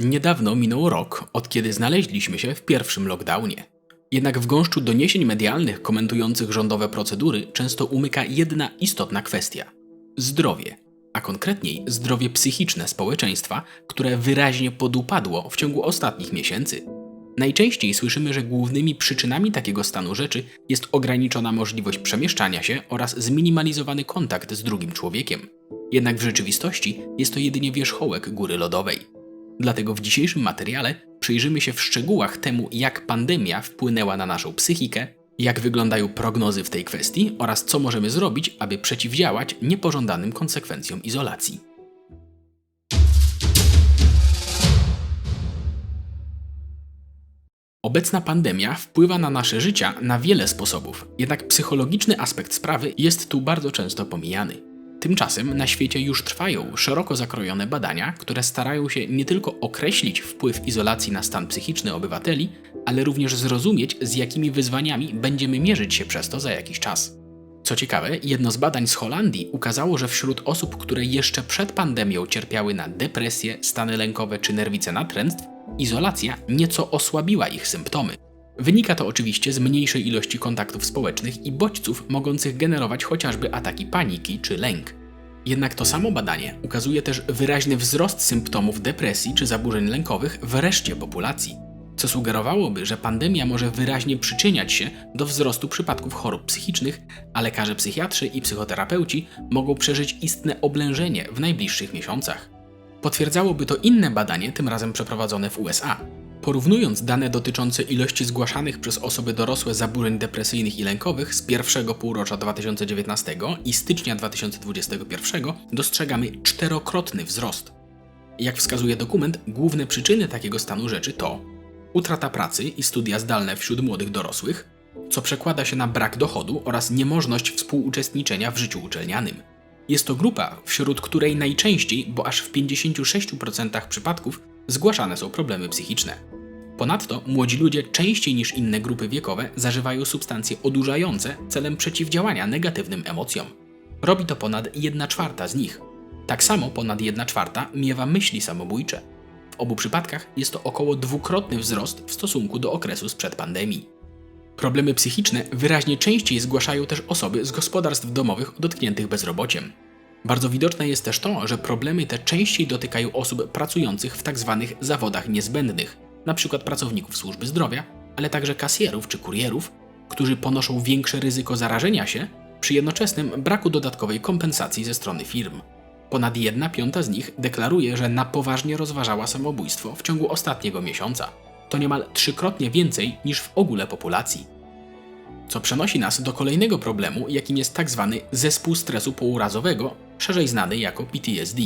Niedawno minął rok, od kiedy znaleźliśmy się w pierwszym lockdownie. Jednak w gąszczu doniesień medialnych komentujących rządowe procedury często umyka jedna istotna kwestia zdrowie, a konkretniej zdrowie psychiczne społeczeństwa, które wyraźnie podupadło w ciągu ostatnich miesięcy. Najczęściej słyszymy, że głównymi przyczynami takiego stanu rzeczy jest ograniczona możliwość przemieszczania się oraz zminimalizowany kontakt z drugim człowiekiem. Jednak w rzeczywistości jest to jedynie wierzchołek góry lodowej. Dlatego w dzisiejszym materiale przyjrzymy się w szczegółach temu, jak pandemia wpłynęła na naszą psychikę, jak wyglądają prognozy w tej kwestii oraz co możemy zrobić, aby przeciwdziałać niepożądanym konsekwencjom izolacji. Obecna pandemia wpływa na nasze życia na wiele sposobów, jednak psychologiczny aspekt sprawy jest tu bardzo często pomijany. Tymczasem na świecie już trwają szeroko zakrojone badania, które starają się nie tylko określić wpływ izolacji na stan psychiczny obywateli, ale również zrozumieć, z jakimi wyzwaniami będziemy mierzyć się przez to za jakiś czas. Co ciekawe, jedno z badań z Holandii ukazało, że wśród osób, które jeszcze przed pandemią cierpiały na depresję, stany lękowe czy nerwice natręstw, izolacja nieco osłabiła ich symptomy. Wynika to oczywiście z mniejszej ilości kontaktów społecznych i bodźców mogących generować chociażby ataki paniki czy lęk. Jednak to samo badanie ukazuje też wyraźny wzrost symptomów depresji czy zaburzeń lękowych w reszcie populacji, co sugerowałoby, że pandemia może wyraźnie przyczyniać się do wzrostu przypadków chorób psychicznych, a lekarze psychiatrzy i psychoterapeuci mogą przeżyć istne oblężenie w najbliższych miesiącach. Potwierdzałoby to inne badanie, tym razem przeprowadzone w USA. Porównując dane dotyczące ilości zgłaszanych przez osoby dorosłe zaburzeń depresyjnych i lękowych z pierwszego półrocza 2019 i stycznia 2021, dostrzegamy czterokrotny wzrost. Jak wskazuje dokument, główne przyczyny takiego stanu rzeczy to utrata pracy i studia zdalne wśród młodych dorosłych, co przekłada się na brak dochodu oraz niemożność współuczestniczenia w życiu uczelnianym. Jest to grupa, wśród której najczęściej, bo aż w 56% przypadków, zgłaszane są problemy psychiczne. Ponadto młodzi ludzie częściej niż inne grupy wiekowe zażywają substancje odurzające celem przeciwdziałania negatywnym emocjom. Robi to ponad 1 czwarta z nich. Tak samo ponad 1 czwarta miewa myśli samobójcze. W obu przypadkach jest to około dwukrotny wzrost w stosunku do okresu sprzed pandemii. Problemy psychiczne wyraźnie częściej zgłaszają też osoby z gospodarstw domowych dotkniętych bezrobociem. Bardzo widoczne jest też to, że problemy te częściej dotykają osób pracujących w tzw. Tak zawodach niezbędnych, np. pracowników służby zdrowia, ale także kasjerów czy kurierów, którzy ponoszą większe ryzyko zarażenia się przy jednoczesnym braku dodatkowej kompensacji ze strony firm. Ponad jedna piąta z nich deklaruje, że na poważnie rozważała samobójstwo w ciągu ostatniego miesiąca. To niemal trzykrotnie więcej niż w ogóle populacji. Co przenosi nas do kolejnego problemu, jakim jest tzw. Tak zespół stresu pourazowego, szerzej znany jako PTSD.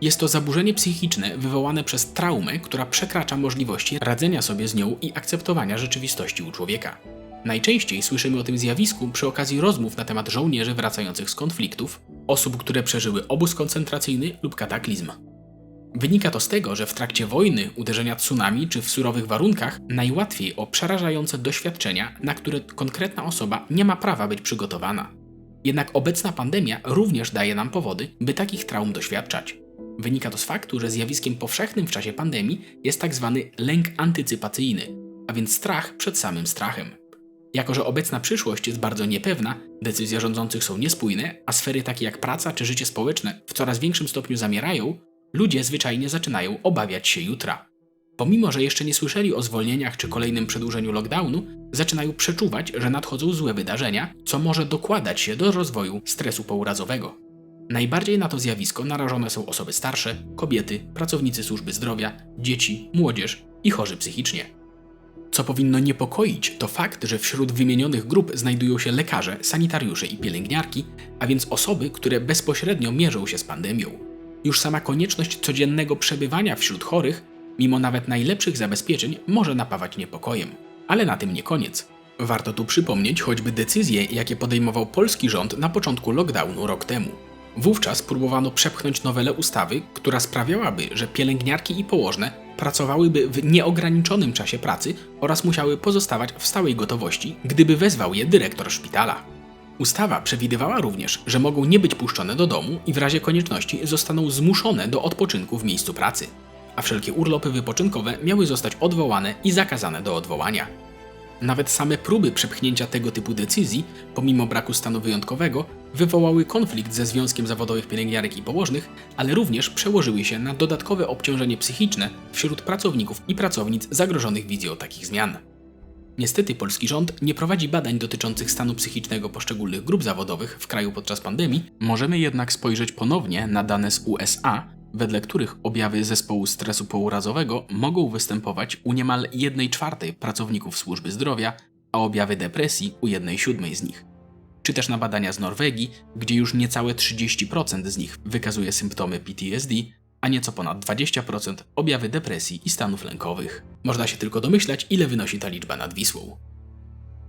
Jest to zaburzenie psychiczne wywołane przez traumę, która przekracza możliwości radzenia sobie z nią i akceptowania rzeczywistości u człowieka. Najczęściej słyszymy o tym zjawisku przy okazji rozmów na temat żołnierzy wracających z konfliktów, osób, które przeżyły obóz koncentracyjny lub kataklizm. Wynika to z tego, że w trakcie wojny, uderzenia tsunami czy w surowych warunkach najłatwiej o przerażające doświadczenia, na które konkretna osoba nie ma prawa być przygotowana. Jednak obecna pandemia również daje nam powody, by takich traum doświadczać. Wynika to z faktu, że zjawiskiem powszechnym w czasie pandemii jest. Tak lęk antycypacyjny, a więc strach przed samym strachem. Jako, że obecna przyszłość jest bardzo niepewna, decyzje rządzących są niespójne, a sfery takie jak praca czy życie społeczne w coraz większym stopniu zamierają, ludzie zwyczajnie zaczynają obawiać się jutra. Pomimo, że jeszcze nie słyszeli o zwolnieniach czy kolejnym przedłużeniu lockdownu, zaczynają przeczuwać, że nadchodzą złe wydarzenia, co może dokładać się do rozwoju stresu pourazowego. Najbardziej na to zjawisko narażone są osoby starsze, kobiety, pracownicy służby zdrowia, dzieci, młodzież i chorzy psychicznie. Co powinno niepokoić, to fakt, że wśród wymienionych grup znajdują się lekarze, sanitariusze i pielęgniarki, a więc osoby, które bezpośrednio mierzą się z pandemią. Już sama konieczność codziennego przebywania wśród chorych, mimo nawet najlepszych zabezpieczeń, może napawać niepokojem. Ale na tym nie koniec. Warto tu przypomnieć choćby decyzje, jakie podejmował polski rząd na początku lockdownu rok temu. Wówczas próbowano przepchnąć nowelę ustawy, która sprawiałaby, że pielęgniarki i położne pracowałyby w nieograniczonym czasie pracy oraz musiały pozostawać w stałej gotowości, gdyby wezwał je dyrektor szpitala. Ustawa przewidywała również, że mogą nie być puszczone do domu i w razie konieczności zostaną zmuszone do odpoczynku w miejscu pracy. a wszelkie urlopy wypoczynkowe miały zostać odwołane i zakazane do odwołania. Nawet same próby przepchnięcia tego typu decyzji, pomimo braku stanu wyjątkowego, wywołały konflikt ze Związkiem Zawodowych Pielęgniarek i Położnych, ale również przełożyły się na dodatkowe obciążenie psychiczne wśród pracowników i pracownic zagrożonych wizją takich zmian. Niestety polski rząd nie prowadzi badań dotyczących stanu psychicznego poszczególnych grup zawodowych w kraju podczas pandemii. Możemy jednak spojrzeć ponownie na dane z USA, wedle których objawy zespołu stresu pourazowego mogą występować u niemal 1 czwartej pracowników służby zdrowia, a objawy depresji u 1 siódmej z nich. Czy też na badania z Norwegii, gdzie już niecałe 30% z nich wykazuje symptomy PTSD, a nieco ponad 20% objawy depresji i stanów lękowych. Można się tylko domyślać, ile wynosi ta liczba nad Wisłą.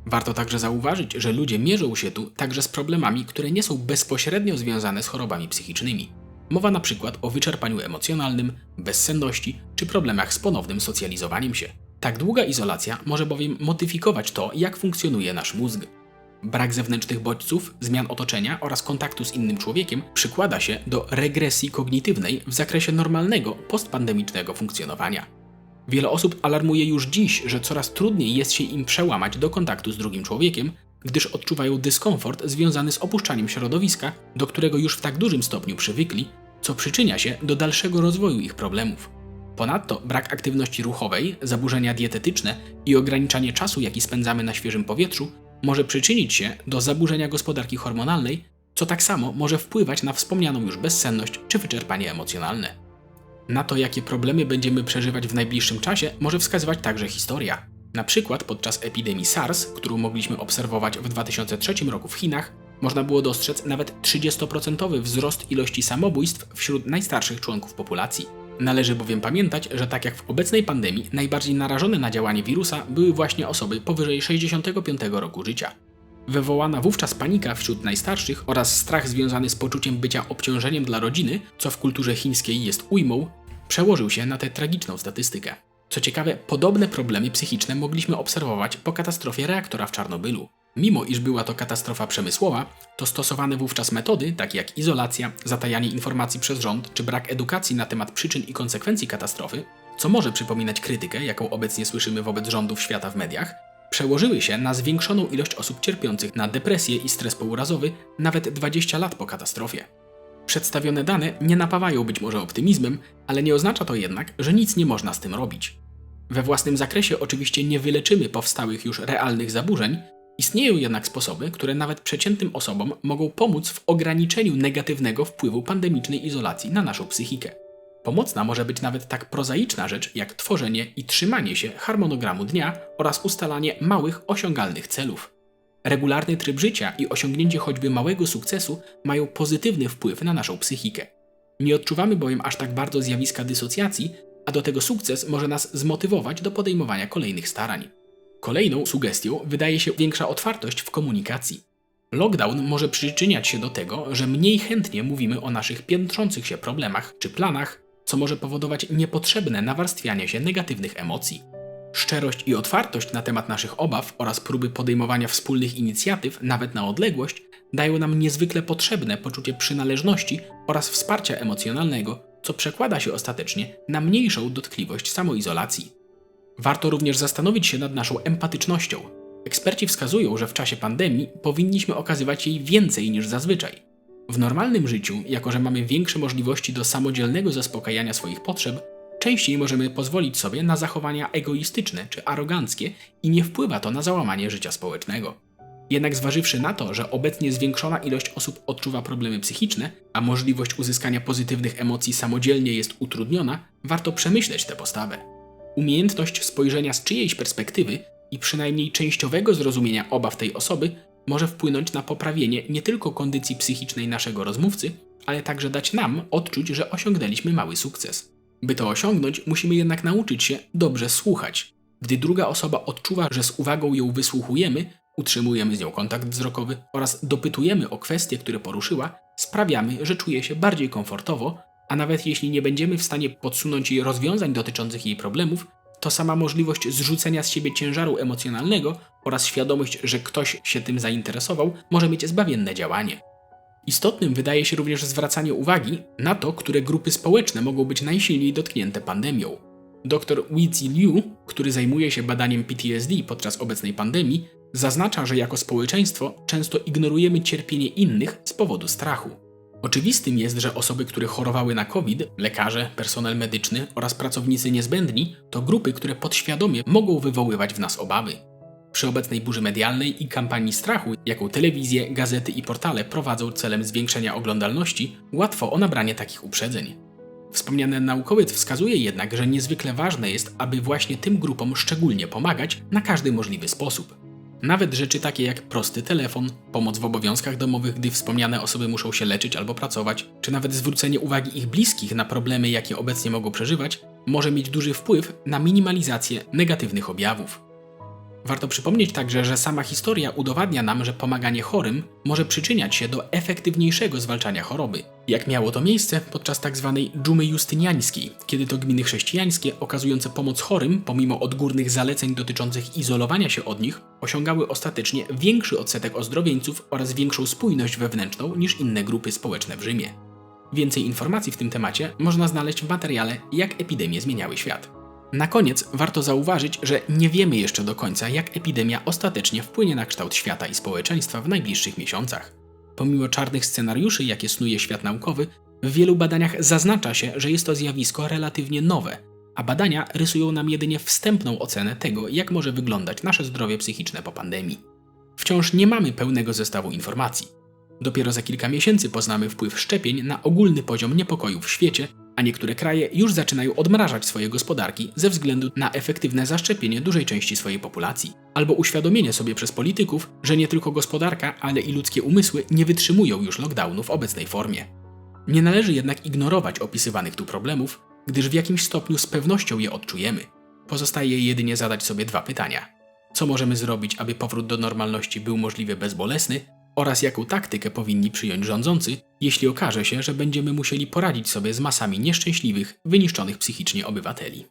Warto także zauważyć, że ludzie mierzą się tu także z problemami, które nie są bezpośrednio związane z chorobami psychicznymi. Mowa na przykład o wyczerpaniu emocjonalnym, bezsenności czy problemach z ponownym socjalizowaniem się. Tak długa izolacja może bowiem modyfikować to, jak funkcjonuje nasz mózg. Brak zewnętrznych bodźców, zmian otoczenia oraz kontaktu z innym człowiekiem przykłada się do regresji kognitywnej w zakresie normalnego postpandemicznego funkcjonowania. Wiele osób alarmuje już dziś, że coraz trudniej jest się im przełamać do kontaktu z drugim człowiekiem, gdyż odczuwają dyskomfort związany z opuszczaniem środowiska, do którego już w tak dużym stopniu przywykli, co przyczynia się do dalszego rozwoju ich problemów. Ponadto brak aktywności ruchowej, zaburzenia dietetyczne i ograniczanie czasu, jaki spędzamy na świeżym powietrzu, może przyczynić się do zaburzenia gospodarki hormonalnej, co tak samo może wpływać na wspomnianą już bezsenność czy wyczerpanie emocjonalne. Na to, jakie problemy będziemy przeżywać w najbliższym czasie, może wskazywać także historia. Na przykład podczas epidemii SARS, którą mogliśmy obserwować w 2003 roku w Chinach, można było dostrzec nawet 30% wzrost ilości samobójstw wśród najstarszych członków populacji. Należy bowiem pamiętać, że tak jak w obecnej pandemii, najbardziej narażone na działanie wirusa były właśnie osoby powyżej 65 roku życia. Wywołana wówczas panika wśród najstarszych oraz strach związany z poczuciem bycia obciążeniem dla rodziny, co w kulturze chińskiej jest ujmą, przełożył się na tę tragiczną statystykę. Co ciekawe, podobne problemy psychiczne mogliśmy obserwować po katastrofie reaktora w Czarnobylu. Mimo iż była to katastrofa przemysłowa, to stosowane wówczas metody, takie jak izolacja, zatajanie informacji przez rząd czy brak edukacji na temat przyczyn i konsekwencji katastrofy, co może przypominać krytykę, jaką obecnie słyszymy wobec rządów świata w mediach, przełożyły się na zwiększoną ilość osób cierpiących na depresję i stres pourazowy nawet 20 lat po katastrofie. Przedstawione dane nie napawają być może optymizmem, ale nie oznacza to jednak, że nic nie można z tym robić. We własnym zakresie oczywiście nie wyleczymy powstałych już realnych zaburzeń, istnieją jednak sposoby, które nawet przeciętnym osobom mogą pomóc w ograniczeniu negatywnego wpływu pandemicznej izolacji na naszą psychikę. Pomocna może być nawet tak prozaiczna rzecz jak tworzenie i trzymanie się harmonogramu dnia oraz ustalanie małych, osiągalnych celów. Regularny tryb życia i osiągnięcie choćby małego sukcesu mają pozytywny wpływ na naszą psychikę. Nie odczuwamy bowiem aż tak bardzo zjawiska dysocjacji, a do tego sukces może nas zmotywować do podejmowania kolejnych starań. Kolejną sugestią wydaje się większa otwartość w komunikacji. Lockdown może przyczyniać się do tego, że mniej chętnie mówimy o naszych piętrzących się problemach czy planach, co może powodować niepotrzebne nawarstwianie się negatywnych emocji. Szczerość i otwartość na temat naszych obaw oraz próby podejmowania wspólnych inicjatyw, nawet na odległość, dają nam niezwykle potrzebne poczucie przynależności oraz wsparcia emocjonalnego, co przekłada się ostatecznie na mniejszą dotkliwość samoizolacji. Warto również zastanowić się nad naszą empatycznością. Eksperci wskazują, że w czasie pandemii powinniśmy okazywać jej więcej niż zazwyczaj. W normalnym życiu, jako że mamy większe możliwości do samodzielnego zaspokajania swoich potrzeb, częściej możemy pozwolić sobie na zachowania egoistyczne czy aroganckie i nie wpływa to na załamanie życia społecznego. Jednak zważywszy na to, że obecnie zwiększona ilość osób odczuwa problemy psychiczne, a możliwość uzyskania pozytywnych emocji samodzielnie jest utrudniona, warto przemyśleć tę postawę. Umiejętność spojrzenia z czyjejś perspektywy i przynajmniej częściowego zrozumienia obaw tej osoby może wpłynąć na poprawienie nie tylko kondycji psychicznej naszego rozmówcy, ale także dać nam odczuć, że osiągnęliśmy mały sukces. By to osiągnąć, musimy jednak nauczyć się dobrze słuchać. Gdy druga osoba odczuwa, że z uwagą ją wysłuchujemy, utrzymujemy z nią kontakt wzrokowy oraz dopytujemy o kwestie, które poruszyła, sprawiamy, że czuje się bardziej komfortowo, a nawet jeśli nie będziemy w stanie podsunąć jej rozwiązań dotyczących jej problemów, to sama możliwość zrzucenia z siebie ciężaru emocjonalnego oraz świadomość, że ktoś się tym zainteresował, może mieć zbawienne działanie. Istotnym wydaje się również zwracanie uwagi na to, które grupy społeczne mogą być najsilniej dotknięte pandemią. Dr Wizi Liu, który zajmuje się badaniem PTSD podczas obecnej pandemii, zaznacza, że jako społeczeństwo często ignorujemy cierpienie innych z powodu strachu. Oczywistym jest, że osoby, które chorowały na COVID, lekarze, personel medyczny oraz pracownicy niezbędni, to grupy, które podświadomie mogą wywoływać w nas obawy. Przy obecnej burzy medialnej i kampanii strachu, jaką telewizje, gazety i portale prowadzą celem zwiększenia oglądalności, łatwo o nabranie takich uprzedzeń. Wspomniany naukowiec wskazuje jednak, że niezwykle ważne jest, aby właśnie tym grupom szczególnie pomagać na każdy możliwy sposób. Nawet rzeczy takie jak prosty telefon, pomoc w obowiązkach domowych, gdy wspomniane osoby muszą się leczyć albo pracować, czy nawet zwrócenie uwagi ich bliskich na problemy, jakie obecnie mogą przeżywać, może mieć duży wpływ na minimalizację negatywnych objawów. Warto przypomnieć także, że sama historia udowadnia nam, że pomaganie chorym może przyczyniać się do efektywniejszego zwalczania choroby. Jak miało to miejsce podczas tzw. dżumy justyniańskiej, kiedy to gminy chrześcijańskie okazujące pomoc chorym, pomimo odgórnych zaleceń dotyczących izolowania się od nich, osiągały ostatecznie większy odsetek ozdrowieńców oraz większą spójność wewnętrzną niż inne grupy społeczne w Rzymie. Więcej informacji w tym temacie można znaleźć w materiale Jak epidemie zmieniały świat. Na koniec warto zauważyć, że nie wiemy jeszcze do końca, jak epidemia ostatecznie wpłynie na kształt świata i społeczeństwa w najbliższych miesiącach. Pomimo czarnych scenariuszy, jakie snuje świat naukowy, w wielu badaniach zaznacza się, że jest to zjawisko relatywnie nowe, a badania rysują nam jedynie wstępną ocenę tego, jak może wyglądać nasze zdrowie psychiczne po pandemii. Wciąż nie mamy pełnego zestawu informacji. Dopiero za kilka miesięcy poznamy wpływ szczepień na ogólny poziom niepokoju w świecie a niektóre kraje już zaczynają odmrażać swoje gospodarki ze względu na efektywne zaszczepienie dużej części swojej populacji, albo uświadomienie sobie przez polityków, że nie tylko gospodarka, ale i ludzkie umysły nie wytrzymują już lockdownu w obecnej formie. Nie należy jednak ignorować opisywanych tu problemów, gdyż w jakimś stopniu z pewnością je odczujemy. Pozostaje jedynie zadać sobie dwa pytania. Co możemy zrobić, aby powrót do normalności był możliwie bezbolesny, oraz jaką taktykę powinni przyjąć rządzący, jeśli okaże się, że będziemy musieli poradzić sobie z masami nieszczęśliwych, wyniszczonych psychicznie obywateli.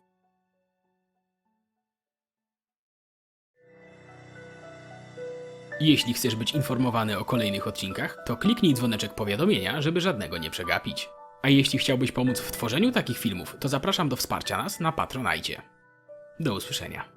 Jeśli chcesz być informowany o kolejnych odcinkach, to kliknij dzwoneczek powiadomienia, żeby żadnego nie przegapić. A jeśli chciałbyś pomóc w tworzeniu takich filmów, to zapraszam do wsparcia nas na Patronajcie. Do usłyszenia.